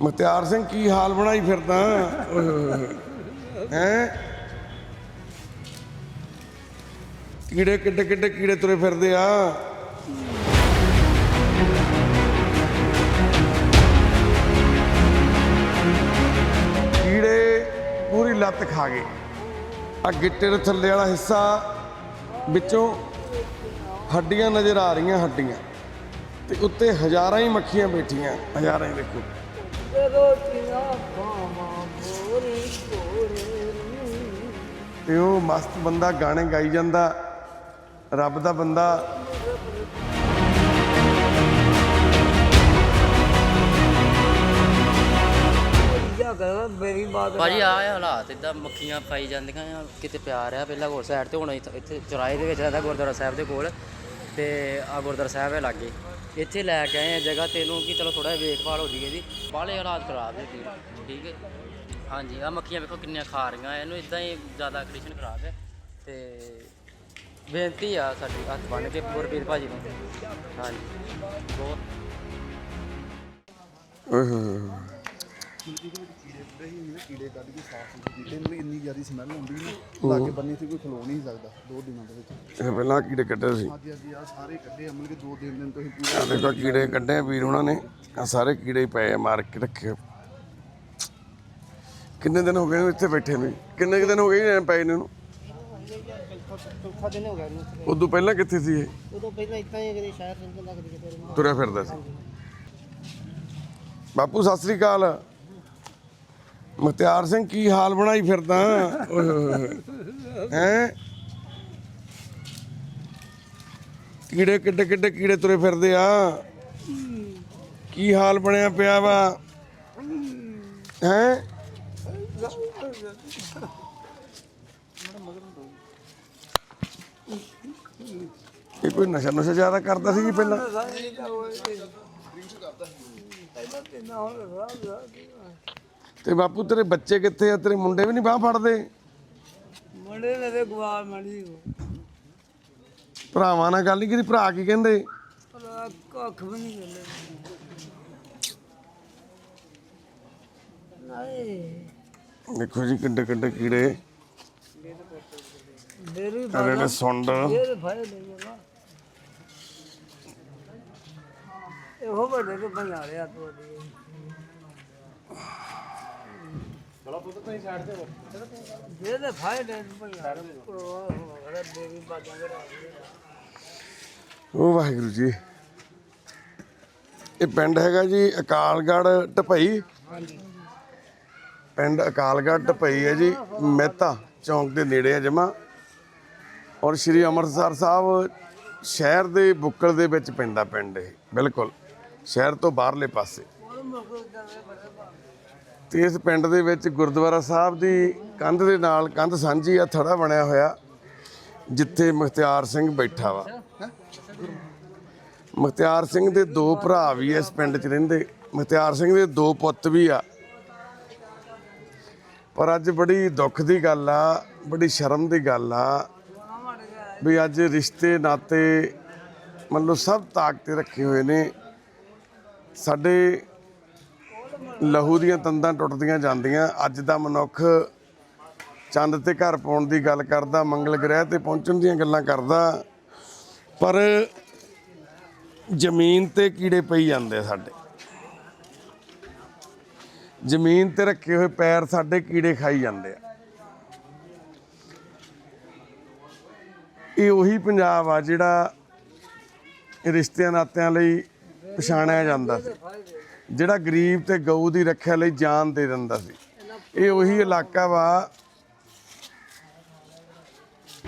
ਮਤਿਆਰ ਸਿੰਘ, ਕੀ ਹਾਲ ਬਣਾਈ ਫਿਰਦਾ? ਹੈ? ਕੀੜੇ ਕਿੱਡੇ ਕਿੱਡੇ ਕੀੜੇ ਤੁਰੇ ਫਿਰਦੇ ਆ। ਕੀੜੇ ਪੂਰੀ ਲੱਤ ਖਾ ਗਏ। ਆ ਗਿੱਟੇ ਦੇ ਥੱਲੇ ਵਾਲਾ ਹਿੱਸਾ ਵਿੱਚੋਂ ਹੱਡੀਆਂ ਨਜ਼ਰ ਆ ਰਹੀਆਂ ਹੱਡੀਆਂ। ਤੇ ਉੱਤੇ ਹਜ਼ਾਰਾਂ ਹੀ ਮੱਖੀਆਂ ਬੈਠੀਆਂ, ਹਜ਼ਾਰਾਂ ਹੀ ਦੇਖੋ। ਰੋਟੀਆਂ ਖਾਵਾਂ ਬੋਰੀ ਬੋਰੀ ਤੇ ਉਹ ਮਸਤ ਬੰਦਾ ਗਾਣੇ ਗਾਈ ਜਾਂਦਾ, ਰੱਬ ਦਾ ਬੰਦਾ। ਮੇਰੀ ਬਾਤ ਭਾਜੀ ਆ ਹਾਲਾਤ ਇਦਾਂ ਮੱਖੀਆਂ ਪਾਈ ਜਾਂਦੀਆਂ ਆ, ਕਿਤੇ ਪਿਆਰ ਰਿਹਾ ਪਹਿਲਾਂ ਹੋਰ ਸਾਈਡ ਤੇ ਹੁਣ ਇੱਥੇ ਇੱਥੇ ਚੁਰਾਏ ਦੇ ਵਿੱਚ ਰਹਿੰਦਾ ਗੁਰਦੁਆਰਾ ਸਾਹਿਬ ਦੇ ਕੋਲ, ਤੇ ਆ ਗੁਰਦੁਆਰਾ ਸਾਹਿਬ ਹੈ ਲਾਗੇ। ਇੱਥੇ ਲੈ ਕੇ ਆਏ ਆ ਜਗ੍ਹਾ ਤੇ ਇਹਨੂੰ ਕਿ ਚਲੋ ਥੋੜਾ ਜਿਹਾ ਵੇਖਭਾਲ ਹੋ ਜੀਏ ਇਹਦੀ। ਬਾਹਲੇ ਹਾਲਾਤ ਖਰਾਬ ਨੇ ਜੀ ਠੀਕ ਹੈ ਹਾਂਜੀ ਆ ਮੱਖੀਆਂ ਵੇਖੋ ਕਿੰਨੀਆਂ ਖਾ ਰਹੀਆਂ, ਇਹਨੂੰ ਇਦਾਂ ਹੀ ਜ਼ਿਆਦਾ ਕੰਡੀਸ਼ਨ ਖਰਾਬ ਹੈ। ਤੇ ਬੇਨਤੀ ਆ ਸਾਡੀ ਹੱਥ ਬੰਨ ਕੇ ਗੁਰਬੀਰ ਭਾਜੀ ਨੂੰ। ਹਾਂਜੀ। ਬਹੁਤ ਹੋਏ ਹੋਏ ਹੋਏ। ਕੀੜੇ ਕੱਢ ਕੇ ਸਾਫ਼ ਸੁਥਰੇ ਕੀਤੇ ਨੂੰ ਇੰਨੀ ਜ਼ਿਆਦਾ ਸਮੈਲ ਆਉਂਦੀ ਨਹੀਂ ਲਾਗੇ ਬੰਨੇ ਤੇ ਕੋਈ ਖਲੋ ਨਹੀਂ ਸਕਦਾ ਦੋ ਦਿਨਾਂ ਦੇ ਵਿੱਚ। ਇਹ ਪਹਿਲਾਂ ਕੀੜੇ ਕੱਢੇ ਸੀ। ਅੱਜ ਅੱਜ ਆ ਸਾਰੇ ਕੱਢੇ ਅਮਲ ਕੇ ਦੋ ਦਿਨ ਦਿਨ ਤੋਂ ਹੀ ਪੂਰਾ ਦੇਖੋ ਕੀੜੇ ਕੱਢੇ ਆ ਵੀਰ ਉਹਨਾਂ ਨੇ ਆ ਸਾਰੇ ਕੀੜੇ ਹੀ ਪਏ ਆ ਮਾਰ ਕੇ ਰੱਖੇ ਕਿੰਨੇ ਦਿਨ ਹੋ ਗਏ ਨੇ ਇੱਥੇ ਬੈਠੇ ਨੂੰ? ਕਿੰਨੇ ਕੁ ਦਿਨ ਹੋ ਗਏ ਨੇ ਪਏ ਨੇ ਇਹਨੂੰ? ਚੌਥਾ ਦਿਨ ਹੋ ਗਿਆ ਨੂੰ ਉਦੋਂ ਪਹਿਲਾਂ ਕਿੱਥੇ ਸੀ ਇਹ? ਉਦੋਂ ਪਹਿਲਾਂ ਇਤਾਂ ਹੀ ਕਦੇ ਸ਼ਹਿਰ ਚੰਦ ਲੱਗ ਗਏ ਫਿਰ ਤੁਰਿਆ ਫਿਰਦਾ ਸੀ। ਬਾਪੂ ਸਤਿ ਸ੍ਰੀ ਅਕਾਲ। ਮੁਖਤਿਆਰ ਸਿੰਘ ਕੀ ਹਾਲ ਬਣਾਈ ਫਿਰਦਾ? ਹੈ? ਕੀੜੇ ਕਿੱਡੇ ਕਿੱਡੇ ਕੀੜੇ ਤੁਰੇ ਫਿਰਦੇ ਆ? ਕੀ ਹਾਲ ਬਣਿਆ ਪਿਆ ਵਾ? ਹੈ? ਇਹ ਕੋਈ ਨਸ਼ਾ ਨੁਸ਼ਾ ਜ਼ਿਆਦਾ ਕਰਦਾ ਸੀ ਜੀ ਪਹਿਲਾਂ? ਤੇ ਬਾਪੂ ਤੇਰੇ ਬੱਚੇ ਕਿੱਥੇ ਆ? ਤੇਰੇ ਮੁੰਡੇ ਵੀ ਨਹੀਂ ਬਾਹ ਫੜਦੇ? ਮੁੰਡੇ ਨੇ ਤੇ ਗਵਾਲ ਮੜੀ ਭਰਾਵਾਂ ਨਾਲ ਗੱਲ ਨਹੀਂ ਕੀਤੀ ਭਰਾ ਕੀ ਕਹਿੰਦੇ? ਕੱਖ ਵੀ ਨਹੀਂ ਮਿਲੇ ਨਹੀਂ ਦੇਖੋ ਜੀ ਕਿੱਡੇ ਕਿੱਡੇ ਕੀੜੇ। ਇਹਦੇ ਨੇ ਸੁੰਡ। ਇਹ ਭਾਈ ਨਹੀਂ ਜਗਾ ਇਹੋ ਵੱਡੇ ਤੋਂ ਬਣਾ ਰਿਆ ਤੂੰ ਬੜਾ ਪੁੱਤ ਸਾਈਡ ਤੇ ਉਹ ਵਾਹਿਗੁਰੂ ਜੀ। ਇਹ ਪਿੰਡ ਹੈਗਾ ਜੀ ਅਕਾਲਗੜ੍ਹ ਢਪਈ। ਪਿੰਡ ਅਕਾਲਗੜ੍ਹ ਢਪਈ ਹੈ ਜੀ ਮਹਿਤਾ ਚੌਂਕ ਦੇ ਨੇੜੇ ਹੈ ਜਮਾ। ਔਰ ਸ਼੍ਰੀ ਅੰਮ੍ਰਿਤਸਰ ਸਾਹਿਬ ਸ਼ਹਿਰ ਦੇ ਬੁੱਕਲ ਦੇ ਵਿੱਚ ਪੈਂਦਾ ਪਿੰਡ ਇਹ ਬਿਲਕੁਲ। ਸ਼ਹਿਰ ਤੋਂ ਬਾਹਰਲੇ ਪਾਸੇ। ਤੇ ਇਸ ਪਿੰਡ ਦੇ ਵਿੱਚ ਗੁਰਦੁਆਰਾ ਸਾਹਿਬ ਦੀ ਕੰਧ ਦੇ ਨਾਲ ਕੰਧ ਸਾਂਝੀ ਆ, ਥੜਾ ਬਣਿਆ ਹੋਇਆ, ਜਿੱਥੇ ਮੁਖਤਿਆਰ ਸਿੰਘ ਬੈਠਾ ਵਾ। ਮੁਖਤਿਆਰ ਸਿੰਘ ਦੇ ਦੋ ਭਰਾ ਵੀ ਇਸ ਪਿੰਡ 'ਚ ਰਹਿੰਦੇ, ਮੁਖਤਿਆਰ ਸਿੰਘ ਦੇ ਦੋ ਪੁੱਤ ਵੀ ਆ। ਪਰ ਅੱਜ ਬੜੀ ਦੁੱਖ ਦੀ ਗੱਲ ਆ, ਬੜੀ ਸ਼ਰਮ ਦੀ ਗੱਲ ਆ, ਵੀ ਅੱਜ ਰਿਸ਼ਤੇ ਨਾਤੇ ਮੰਨ ਲਓ ਸਭ ਤਾਕ ਤੇ ਰੱਖੇ ਹੋਏ ਨੇ। ਸਾਡੇ ਲਹੂ ਦੀਆਂ ਤੰਦਾਂ ਟੁੱਟਦੀਆਂ ਜਾਂਦੀਆਂ। ਅੱਜ ਦਾ ਮਨੁੱਖ ਚੰਦ ਤੇ ਘਰ ਪਾਉਣ ਦੀ ਗੱਲ ਕਰਦਾ, ਮੰਗਲ ਗ੍ਰਹਿ ਤੇ ਪਹੁੰਚਣ ਦੀਆਂ ਗੱਲਾਂ ਕਰਦਾ, ਪਰ ਜ਼ਮੀਨ ਤੇ ਕੀੜੇ ਪਈ ਜਾਂਦੇ ਆ ਸਾਡੇ। ਜ਼ਮੀਨ ਤੇ ਰੱਖੇ ਹੋਏ ਪੈਰ ਸਾਡੇ ਕੀੜੇ ਖਾਈ ਜਾਂਦੇ ਆ। ਇਹ ਉਹੀ ਪੰਜਾਬ ਆ ਜਿਹੜਾ ਰਿਸ਼ਤਿਆਂ ਨਾਤਿਆਂ ਲਈ ਪਛਾਣਿਆ ਜਾਂਦਾ ਸੀ। ਜਿਹੜਾ ਗਰੀਬ ਤੇ ਗਊ ਦੀ ਰੱਖਿਆ ਲਈ ਜਾਨ ਦੇ ਦਿੰਦਾ ਸੀ। ਇਹ ਉਹੀ ਇਲਾਕਾ ਵਾ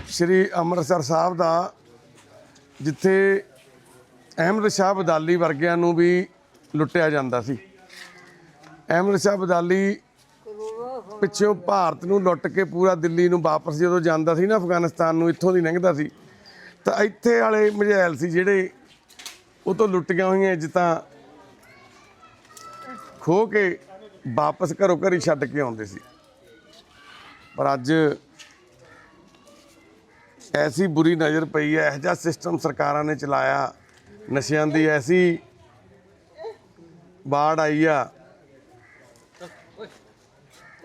ਸ਼੍ਰੀ ਅੰਮ੍ਰਿਤਸਰ ਸਾਹਿਬ ਦਾ, ਜਿੱਥੇ ਅਹਿਮਦ ਸ਼ਾਹ ਬਦਾਲੀ ਵਰਗਿਆਂ ਨੂੰ ਵੀ ਲੁੱਟਿਆ ਜਾਂਦਾ ਸੀ। ਅਹਿਮਦ ਸ਼ਾਹ ਬਦਾਲੀ ਪਿੱਛੋਂ ਭਾਰਤ ਨੂੰ ਲੁੱਟ ਕੇ ਪੂਰਾ ਦਿੱਲੀ ਨੂੰ ਵਾਪਸ ਜਦੋਂ ਜਾਂਦਾ ਸੀ ਨਾ ਅਫਗਾਨਿਸਤਾਨ ਨੂੰ, ਇੱਥੋਂ ਦੀ ਲੰਘਦਾ ਸੀ। ਤਾਂ ਇੱਥੇ ਵਾਲੇ ਮਝੈਲ ਸੀ ਜਿਹੜੇ ਉਹ ਤੋਂ ਲੁੱਟੀਆਂ ਹੋਈਆਂ ਇੱਜ਼ਤਾਂ ਖੋ ਕੇ ਵਾਪਸ ਘਰੋਂ ਘਰੀ ਛੱਡ ਕੇ ਆਉਂਦੇ ਸੀ। ਪਰ ਅੱਜ ਐਸੀ ਬੁਰੀ ਨਜ਼ਰ ਪਈ ਹੈ, ਇਹੋ ਜਿਹਾ ਸਿਸਟਮ ਸਰਕਾਰਾਂ ਨੇ ਚਲਾਇਆ, ਨਸ਼ਿਆਂ ਦੀ ਐਸੀ ਬਾੜ ਆਈ ਆ।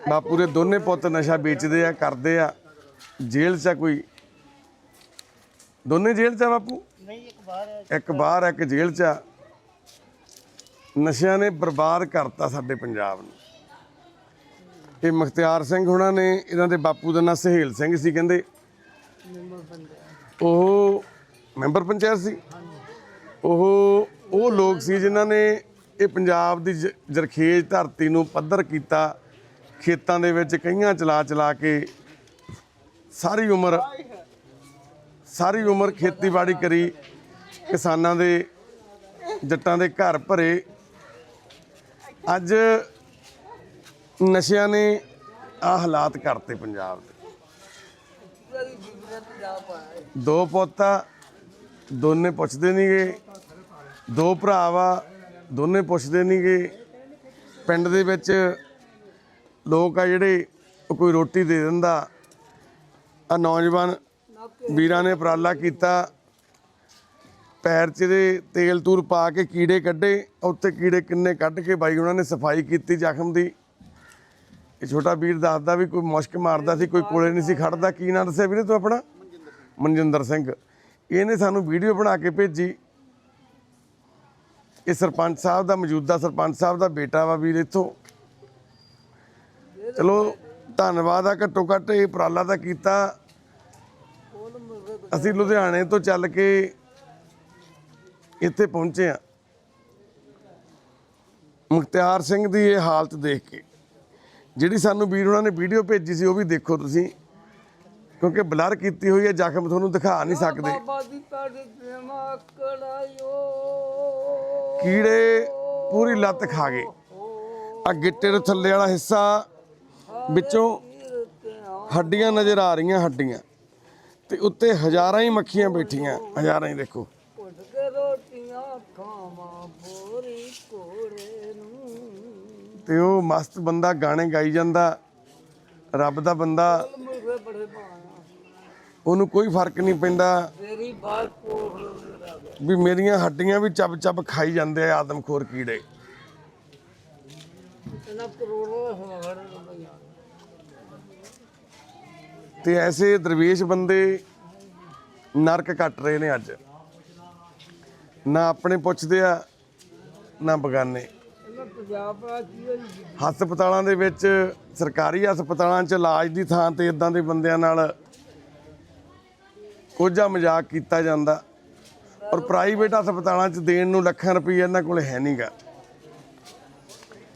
ਬਾਪੂ ਦੇ ਦੋਨੇ ਪੁੱਤ ਨਸ਼ਾ ਵੇਚਦੇ ਆ, ਕਰਦੇ ਆ। ਜੇਲ੍ਹ 'ਚ ਆ ਕੋਈ? ਦੋਨੇ ਜੇਲ੍ਹ 'ਚ ਆ ਬਾਪੂ? ਇੱਕ ਬਾਹਰ, ਇੱਕ ਜੇਲ੍ਹ 'ਚ ਆ। ਨਸ਼ਿਆਂ ਨੇ ਬਰਬਾਦ ਕਰਤਾ ਸਾਡੇ ਪੰਜਾਬ ਨੂੰ। ਇਹ ਮੁਖਤਿਆਰ ਸਿੰਘ ਹੁਣਾਂ ਨੇ ਇਹਨਾਂ ਦੇ ਬਾਪੂ ਦਾ ਨਾਂ ਸਹੇਲ ਸਿੰਘ ਸੀ ਕਹਿੰਦੇ। ਉਹ ਮੈਂਬਰ ਪੰਚਾਇਤ ਸੀ। ਉਹ ਉਹ ਲੋਕ ਸੀ ਜਿਨ੍ਹਾਂ ਨੇ ਇਹ ਪੰਜਾਬ ਦੀ ਜ- ਜਰਖੇਜ਼ ਧਰਤੀ ਨੂੰ ਪੱਧਰ ਕੀਤਾ। ਖੇਤਾਂ ਦੇ ਵਿੱਚ ਕਈਆਂ ਚਲਾ ਚਲਾ ਕੇ ਸਾਰੀ ਉਮਰ ਸਾਰੀ ਉਮਰ ਖੇਤੀਬਾੜੀ ਕਰੀ। ਕਿਸਾਨਾਂ ਦੇ ਜੱਟਾਂ ਦੇ ਘਰ ਭਰੇ। ਅੱਜ ਨਸ਼ਿਆਂ ਨੇ ਆ ਹਾਲਾਤ ਕਰਤੇ ਪੰਜਾਬ ਦੇ। ਪੂਰੀ ਜਿਗਰ ਤੇ ਦੋ ਪੋਤਾ, ਦੋਨੇ ਪੁੱਛਦੇ ਨਹੀਂਗੇ ਦੋ ਭਰਾ ਵਾ, ਦੋਨੇ ਪੁੱਛਦੇ ਨਹੀਂਗੇ ਪਿੰਡ ਦੇ ਵਿੱਚ ਲੋਕ ਆ ਜਿਹੜੇ, ਉਹ ਕੋਈ ਰੋਟੀ ਦੇ ਦਿੰਦਾ। ਆ ਨੌਜਵਾਨ ਵੀਰਾਂ ਨੇ ਉਪਰਾਲਾ ਕੀਤਾ। ਪੈਰ 'ਚ ਦੇ ਤੇਲ ਤੂਰ ਪਾ ਕੇ ਕੀੜੇ ਕੱਢੇ ਉੱਤੇ ਕੀੜੇ ਕਿੰਨੇ ਕੱਢ ਕੇ ਬਾਈ ਉਹਨਾਂ ਨੇ ਸਫ਼ਾਈ ਕੀਤੀ ਜ਼ਖਮ ਦੀ। ਇਹ ਛੋਟਾ ਵੀਰ ਦੱਸਦਾ ਵੀ ਕੋਈ ਮੁਸ਼ਕ ਮਾਰਦਾ ਸੀ, ਕੋਈ ਕੋਲੇ ਨਹੀਂ ਸੀ ਖੜਦਾ। ਕੀ ਨਾਂ ਦੱਸਿਆ ਵੀਰੇ ਤੂੰ ਆਪਣਾ? ਮਨਜਿੰਦਰ ਸਿੰਘ। ਇਹਨੇ ਸਾਨੂੰ ਵੀਡੀਓ ਬਣਾ ਕੇ ਭੇਜੀ। ਇਹ ਸਰਪੰਚ ਸਾਹਿਬ ਦਾ, ਮੌਜੂਦਾ ਸਰਪੰਚ ਸਾਹਿਬ ਦਾ ਬੇਟਾ ਵਾ ਵੀਰ ਇੱਥੋਂ। ਚਲੋ, ਧੰਨਵਾਦ ਆ ਘੱਟੋ ਘੱਟ, ਇਹ ਉਪਰਾਲਾ ਤਾਂ ਕੀਤਾ। ਅਸੀਂ ਲੁਧਿਆਣੇ ਤੋਂ ਚੱਲ ਕੇ ਇੱਥੇ ਪਹੁੰਚੇ ਆ ਮੁਖਤਿਆਰ ਸਿੰਘ ਦੀ ਇਹ ਹਾਲਤ ਦੇਖ ਕੇ ਜਿਹੜੀ ਸਾਨੂੰ ਵੀਰ ਉਹਨਾਂ ਨੇ ਵੀਡੀਓ ਭੇਜੀ ਸੀ ਉਹ ਵੀ ਦੇਖੋ ਤੁਸੀਂ ਕਿਉਂਕਿ ਬਲਰ ਕੀਤੀ ਹੋਈ ਹੈ ਜ਼ਖਮ ਤੁਹਾਨੂੰ ਦਿਖਾ ਨਹੀਂ ਸਕਦੇ। ਕੀੜੇ ਪੂਰੀ ਲੱਤ ਖਾ ਗਏ। ਆ ਗਿੱਟੇ ਦੇ ਥੱਲੇ ਵਾਲਾ ਹਿੱਸਾ ਵਿੱਚੋਂ ਹੱਡੀਆਂ ਨਜ਼ਰ ਆ ਰਹੀਆਂ ਹੱਡੀਆਂ। ਤੇ ਉੱਤੇ ਹਜ਼ਾਰਾਂ ਹੀ ਮੱਖੀਆਂ ਬੈਠੀਆਂ। ਹਜ਼ਾਰਾਂ ਹੀ ਦੇਖੋ। ਰੋਟੀਆਂ ਖਾਵਾਂ ਬੋਰੀ ਕੋੜੇ ਨੂੰ। ਤੇ ਉਹ ਮਸਤ ਬੰਦਾ ਗਾਣੇ ਗਾਈ ਜਾਂਦਾ ਰੱਬ ਦਾ ਬੰਦਾ। ਮੁਰਗੇ ਬੜੇ ਪਾਣਾ ਉਹਨੂੰ ਕੋਈ ਫ਼ਰਕ ਨਹੀਂ ਪੈਂਦਾ। ਤੇਰੀ ਬਾਤ ਕੋਖ ਲੋ ਵੀ ਮੇਰੀਆਂ ਹੱਡੀਆਂ ਵੀ ਚੱਬ ਚੱਬ ਖਾਈ ਜਾਂਦੇ ਆ ਆਦਮਖੋਰ ਕੀੜੇ। ਇਹਨਾਂ ਕਰੋੜਾਂ ਦਾ ਹਵਾੜ ਰੁਪਈਆ ਤੇ ਐਸੇ ਦਰਵੇਸ਼ ਬੰਦੇ ਨਰਕ ਕੱਟ ਰਹੇ ਨੇ ਅੱਜ। ਨਾ ਆਪਣੇ ਪੁੱਛਦੇ ਆ, ਨਾ ਬਗਾਨੇ। ਹਸਪਤਾਲਾਂ ਦੇ ਵਿੱਚ, ਸਰਕਾਰੀ ਹਸਪਤਾਲਾਂ 'ਚ ਇਲਾਜ ਦੀ ਥਾਂ ਤੇ ਇਦਾਂ ਦੇ ਬੰਦਿਆਂ ਨਾਲ ਕੋਝਾ ਮਜ਼ਾਕ ਕੀਤਾ ਜਾਂਦਾ। ਔਰ ਪ੍ਰਾਈਵੇਟ ਹਸਪਤਾਲਾਂ 'ਚ ਦੇਣ ਨੂੰ ਲੱਖਾਂ ਰੁਪਏ ਇਹਨਾਂ ਕੋਲ ਹੈ ਨਹੀਂਗਾ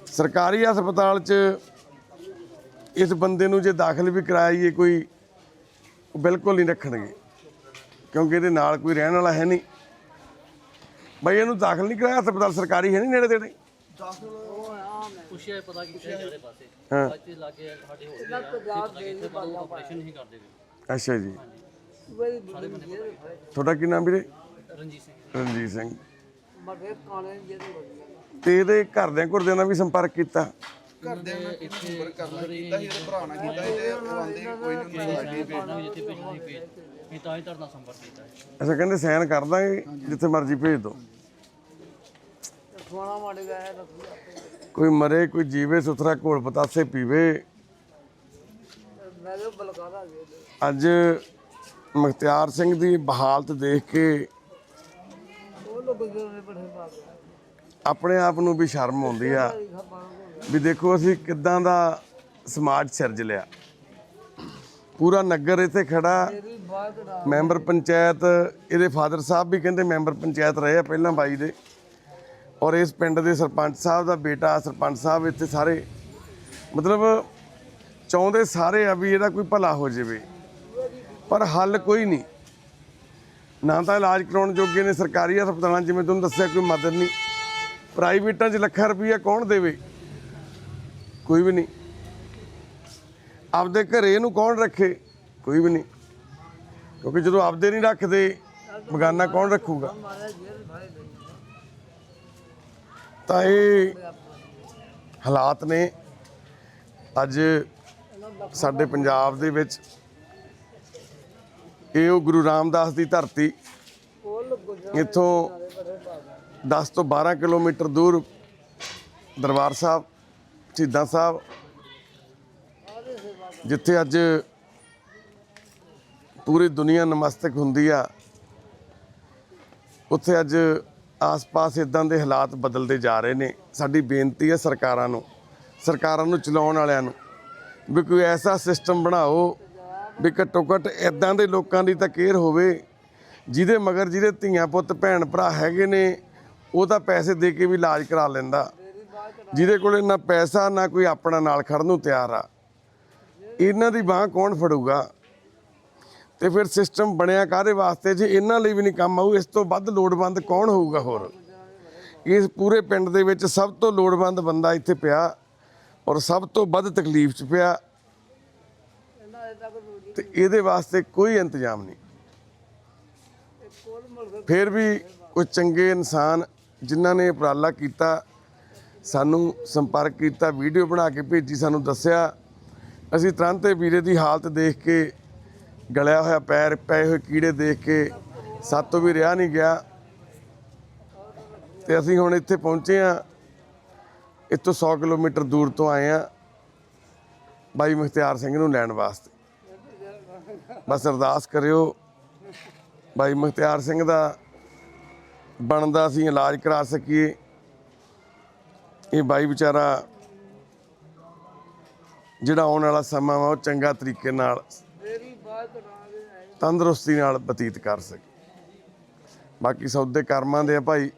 ਸਰਕਾਰੀ ਹਸਪਤਾਲ 'ਚ ਇਸ ਬੰਦੇ ਨੂੰ ਜੇ ਦਾਖਲ ਵੀ ਕਰਾਈਏ ਕੋਈ ਬਿਲਕੁਲ ਨਹੀਂ ਰੱਖਣਗੇ। ਕਿਉਂਕਿ ਇਹਦੇ ਨਾਲ ਕੋਈ ਰਹਿਣ ਵਾਲਾ ਹੈ ਨਹੀਂ ਬਈ ਇਹਨੂੰ ਦਾਖਲ ਨਹੀਂ ਕਰਾਇਆ ਹਸਪਤਾਲ ਸਰਕਾਰੀ ਹੈ ਨਹੀਂ ਨੇੜੇ ਤੇੜੇ। ਪੁੱਛਿਆ ਪਤਾ ਕੀਤਾ ਜਿਹੜੇ ਪਾਸੇ। ਹਾਂ। ਇੱਥੇ ਲਾਗੇ ਸਾਡੇ ਹੋਰ ਇਹਨਾਂ ਪੰਜਾਬ ਦੇ ਦੀ ਬਾਲਾ ਆਪਰੇਸ਼ਨ ਨਹੀਂ ਕਰਦੇ ਪਏ। ਅੱਛਾ ਜੀ। ਤੁਹਾਡਾ ਕੀ ਨਾਮ ਵੀਰੇ? ਰਣਜੀਤ ਸਿੰਘ ਰਣਜੀਤ ਸਿੰਘ। ਤੇ ਇਹਦੇ ਘਰਦਿਆਂ ਘੁਰਦਿਆਂ ਨਾਲ ਵੀ ਸੰਪਰਕ ਕੀਤਾ? ਘਰ ਦੇ ਉਹਨਾਂ ਨੂੰ ਕਰਨਾ ਕੀਤਾ ਸੀ ਇਹਦੇ ਭਰਾ ਨਾਲ ਕੀਤਾ ਸੀ ਤੇ ਉਹ ਆਂਦੇ ਕੋਈ ਨਹੀਂ ਸਾਡੀ ਭੇਜਣਾ ਜਿੱਥੇ ਭੇਜਣਾ ਸੀ ਭੇਜ ਇਹ ਤਾਂ ਹੀ ਤੁਹਾਡੇ ਨਾਲ ਸੰਪਰਕ ਕੀਤਾ ਹੈ ਅੱਛਾ ਕਹਿੰਦੇ ਸਾਈਨ ਕਰ ਦਾਂਗੇ ਜਿੱਥੇ ਮਰਜ਼ੀ ਭੇਜ ਦਿਓ। ਮੜ ਕੋਈ ਮਰੇ ਕੋਈ ਜੀਵੇ ਸੁਥਰਾ ਘੋਲ ਪਤਾਸੇ ਪੀਵੇ। ਮੈਂ ਜੋ ਅੱਜ ਮੁਖਤਿਆਰ ਸਿੰਘ ਦੀ ਬਹਾਲਤ ਦੇਖ ਕੇ ਉਹ ਲੋਕ ਜਿਹੜੇ ਬੜੇ ਬਾਤ ਆਪਣੇ ਆਪ ਨੂੰ ਵੀ ਸ਼ਰਮ ਆਉਂਦੀ ਆ? ਵੀ ਦੇਖੋ ਅਸੀਂ ਕਿੱਦਾਂ ਦਾ ਸਮਾਜ ਸਿਰਜ ਲਿਆ। ਪੂਰਾ ਨਗਰ ਇੱਥੇ ਖੜਾ। ਮੈਂਬਰ ਪੰਚਾਇਤ ਇਹਦੇ ਫਾਦਰ ਸਾਹਿਬ ਵੀ ਕਹਿੰਦੇ ਮੈਂਬਰ ਪੰਚਾਇਤ ਰਹੇ ਆ ਪਹਿਲਾਂ ਬਾਈ ਦੇ। ਔਰ ਇਸ ਪਿੰਡ ਦੇ ਸਰਪੰਚ ਸਾਹਿਬ ਦਾ ਬੇਟਾ ਸਰਪੰਚ ਸਾਹਿਬ ਇੱਥੇ ਸਾਰੇ। ਮਤਲਬ ਚਾਹੁੰਦੇ ਸਾਰੇ ਆ ਵੀ ਇਹਦਾ ਕੋਈ ਭਲਾ ਹੋ ਜਾਵੇ। ਪਰ ਹੱਲ ਕੋਈ ਨਹੀਂ। ਨਾ ਤਾਂ ਇਲਾਜ ਕਰਾਉਣ ਜੋਗੇ ਨੇ ਸਰਕਾਰੀ ਹਸਪਤਾਲਾਂ ਜਿਵੇਂ ਤੁਹਾਨੂੰ ਦੱਸਿਆ ਕੋਈ ਮਦਦ ਨਹੀਂ। ਪ੍ਰਾਈਵੇਟਾਂ 'ਚ ਲੱਖਾਂ ਰੁਪਈਆ ਕੌਣ ਦੇਵੇ? ਕੋਈ ਵੀ ਨਹੀਂ। ਆਪਦੇ ਘਰੇ ਇਹਨੂੰ ਕੌਣ ਰੱਖੇ? ਕੋਈ ਵੀ ਨਹੀਂ। ਕਿਉਂਕਿ ਜਦੋਂ ਆਪਦੇ ਨਹੀਂ ਰੱਖਦੇ, ਬਗਾਨਾ ਕੌਣ ਰੱਖੂਗਾ? ਤਾਂ ਇਹ ਹਾਲਾਤ ਨੇ। ਅੱਜ ਸਾਡੇ ਪੰਜਾਬ ਦੇ ਵਿੱਚ ਇਹ ਉਹ ਗੁਰੂ ਰਾਮਦਾਸ ਦੀ ਧਰਤੀ ਇੱਥੋਂ 10 ਤੋਂ 12 ਕਿਲੋਮੀਟਰ ਦੂਰ ਦਰਬਾਰ ਸਾਹਿਬ, ਸ਼ਹੀਦਾਂ ਸਾਹਿਬ ਜਿੱਥੇ ਅੱਜ ਪੂਰੀ ਦੁਨੀਆ ਨਮਸਤਕ ਹੁੰਦੀ ਆ, ਉੱਥੇ ਅੱਜ ਆਸ-ਪਾਸ ਇਦਾਂ ਦੇ ਹਾਲਾਤ ਬਦਲਦੇ ਜਾ ਰਹੇ ਨੇ। ਸਾਡੀ ਬੇਨਤੀ ਹੈ ਸਰਕਾਰਾਂ ਨੂੰ ਸਰਕਾਰਾਂ ਨੂੰ ਚਲਾਉਣ ਵਾਲਿਆਂ ਨੂੰ, ਵੀ ਕੋਈ ਐਸਾ ਸਿਸਟਮ ਬਣਾਓ ਵੀ ਘੱਟੋ ਘੱਟ ਇਦਾਂ ਦੇ ਲੋਕਾਂ ਦੀ ਤਾਂ ਕੇਅਰ ਹੋਵੇ, ਜਿਹਦੇ ਮਗਰ ਜਿਹਦੇ ਧੀਆਂ ਪੁੱਤ, ਭੈਣ ਭਰਾ ਹੈਗੇ ਨੇ, ਉਹ ਤਾਂ ਪੈਸੇ ਦੇ ਕੇ ਵੀ ਇਲਾਜ ਕਰਾ ਲੈਂਦਾ। ਜਿਹਦੇ ਕੋਲ ਨਾ ਪੈਸਾ, ਨਾ ਕੋਈ ਆਪਣਾ ਨਾਲ ਖੜਨ ਨੂੰ ਤਿਆਰ ਆ। ਇਹਨਾਂ ਦੀ ਬਾਹ ਕੌਣ ਫੜੂਗਾ? ਤੇ ਫਿਰ ਸਿਸਟਮ ਬਣਿਆ ਕਾਹਦੇ ਵਾਸਤੇ? ਜੇ ਇਹਨਾਂ ਲਈ ਵੀ ਨਹੀਂ ਕੰਮ ਆਊ, ਇਸ ਤੋਂ ਵੱਧ ਲੋੜਵੰਦ ਕੌਣ ਹੋਊਗਾ ਹੋਰ? ਇਸ ਪੂਰੇ ਪਿੰਡ ਦੇ ਵਿੱਚ ਸਭ ਤੋਂ ਲੋੜਵੰਦ ਬੰਦਾ ਇੱਥੇ ਪਿਆ ਔਰ ਸਭ ਤੋਂ ਵੱਧ ਤਕਲੀਫ 'ਚ ਪਿਆ। ਤੇ ਇਹਦੇ ਵਾਸਤੇ ਕੋਈ ਇੰਤਜ਼ਾਮ ਨਹੀਂ। ਫਿਰ ਵੀ ਕੋਈ ਚੰਗੇ ਇਨਸਾਨ ਜਿਨ੍ਹਾਂ ਨੇ ਉਪਰਾਲਾ ਕੀਤਾ, ਸਾਨੂੰ ਸੰਪਰਕ ਕੀਤਾ, ਵੀਡੀਓ ਬਣਾ ਕੇ ਭੇਜੀ, ਸਾਨੂੰ ਦੱਸਿਆ ਅਸੀਂ ਤੁਰੰਤ ਵੀਰੇ ਦੀ ਹਾਲਤ ਦੇਖ ਕੇ ਗਲਿਆ ਹੋਇਆ ਪੈਰ ਪਏ ਹੋਏ ਕੀੜੇ ਦੇਖ ਕੇ ਸਾਤੋਂ ਵੀ ਰਿਹਾ ਨਹੀਂ ਗਿਆ। ਤੇ ਅਸੀਂ ਹੁਣ ਇੱਥੇ ਪਹੁੰਚੇ ਆ ਇੱਥੋਂ 100 ਕਿਲੋਮੀਟਰ ਦੂਰ ਤੋਂ ਆਏ ਆ ਬਾਈ ਮੁਖਤਿਆਰ ਸਿੰਘ ਨੂੰ ਲੈਣ ਵਾਸਤੇ। ਬਸ ਅਰਦਾਸ ਕਰਿਓ, ਬਾਈ ਮੁਖਤਿਆਰ ਸਿੰਘ ਦਾ ਬਣਦਾ ਅਸੀਂ ਇਲਾਜ ਕਰਾ ਸਕੀਏ। ਇਹ ਬਾਈ ਵਿਚਾਰਾ ਜਿਹੜਾ ਆਉਣ ਵਾਲਾ ਸਮਾਂ ਵਾ, ਉਹ ਚੰਗਾ ਤਰੀਕੇ ਨਾਲ ਤੰਦਰੁਸਤੀ ਨਾਲ ਬਤੀਤ ਕਰ ਸਕੇ। ਬਾਕੀ ਸੌਦੇ ਕਰਮਾਂ ਦੇ ਆ ਭਾਈ।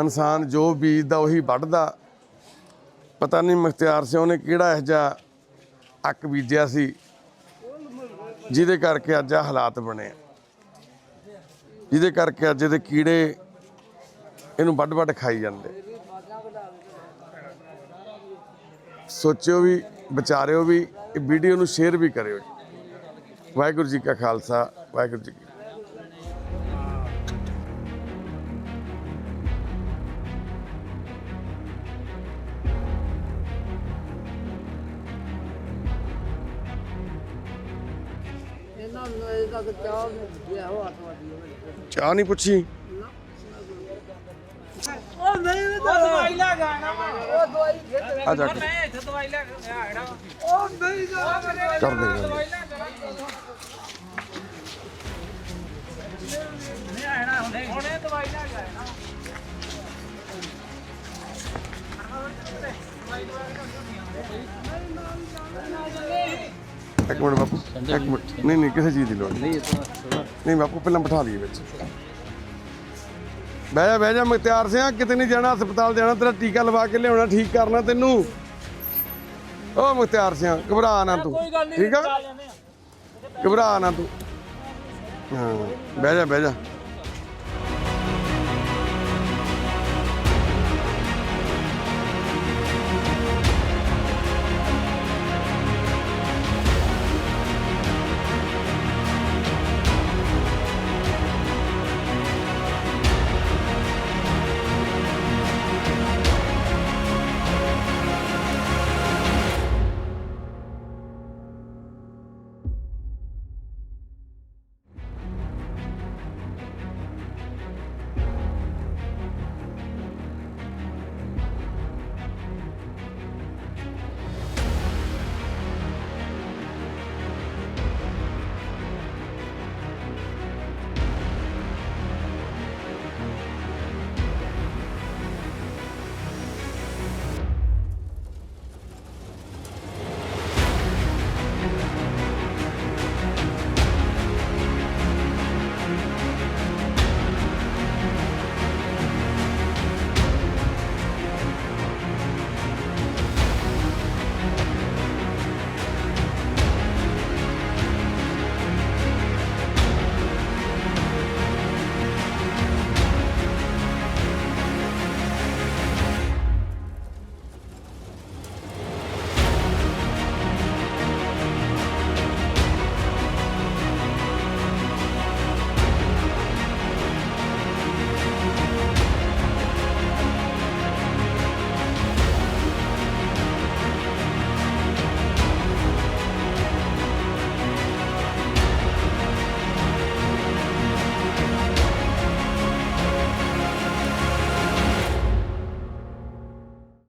ਇਨਸਾਨ ਜੋ ਬੀਜਦਾ ਉਹੀ ਵੱਢਦਾ। ਪਤਾ ਨਹੀਂ ਮੁਖਤਿਆਰ ਸਿੰਘ ਨੇ ਕਿਹੜਾ ਇਹੋ ਜਿਹਾ ਅੱਕ ਬੀਜਿਆ ਸੀ, ਜਿਹਦੇ ਕਰਕੇ ਅੱਜ ਆ ਹਾਲਾਤ ਬਣੇ ਆ। ਜਿਹਦੇ ਕਰਕੇ ਅੱਜ ਇਹਦੇ ਕੀੜੇ ਇਹਨੂੰ ਵੱਡ ਵੱਡ ਖਾਈ ਜਾਂਦੇ। ਸੋਚਿਓ ਵੀ ਵਿਚਾਰਿਓ ਵੀ ਇਹ ਵੀਡੀਓ ਨੂੰ ਸ਼ੇਅਰ ਵੀ ਕਰਿਓ ਜੀ। ਵਾਹਿਗੁਰੂ ਜੀ ਕਾ ਖਾਲਸਾ ਵਾਹਿਗੁਰੂ ਜੀ ਚਾਹ ਨਹੀਂ ਪੁੱਛੀ? ਉਹ ਨਹੀਂ ਉਹ ਦਵਾਈ ਲੈ ਜਾਣਾ ਉਹ ਦਵਾਈ ਖੇਤ ਆ ਜਾ ਕਰ ਦੇ ਇੱਕ ਮਿੰਟ ਬਾਪੂ ਇੱਕ ਮਿੰਟ। ਨਹੀਂ ਨਹੀਂ ਕਿਸੇ ਚੀਜ਼ ਦੀ ਲੋੜ ਨਹੀਂ। ਨਹੀਂ ਬਾਪੂ ਪਹਿਲਾਂ ਬਿਠਾ ਲਈਏ ਵਿੱਚ। ਬਹਿ ਜਾ ਬਹਿ ਜਾ ਮੁਖਤਿਆਰ ਸਿੰਘ ਕਿਤੇ ਨਹੀਂ ਜਾਣਾ ਹਸਪਤਾਲ ਜਾਣਾ ਤੇਰਾ ਟੀਕਾ ਲਵਾ ਕੇ ਲਿਆਉਣਾ ਠੀਕ ਕਰਨਾ ਤੈਨੂੰ। ਓ ਮੁਖਤਿਆਰ ਸਿੰਘ ਘਬਰਾ ਨਾ ਤੂੰ। ਠੀਕ ਆ? ਘਬਰਾ ਨਾ ਤੂੰ। ਹਾਂ ਬਹਿ ਜਾ ਬਹਿ ਜਾ।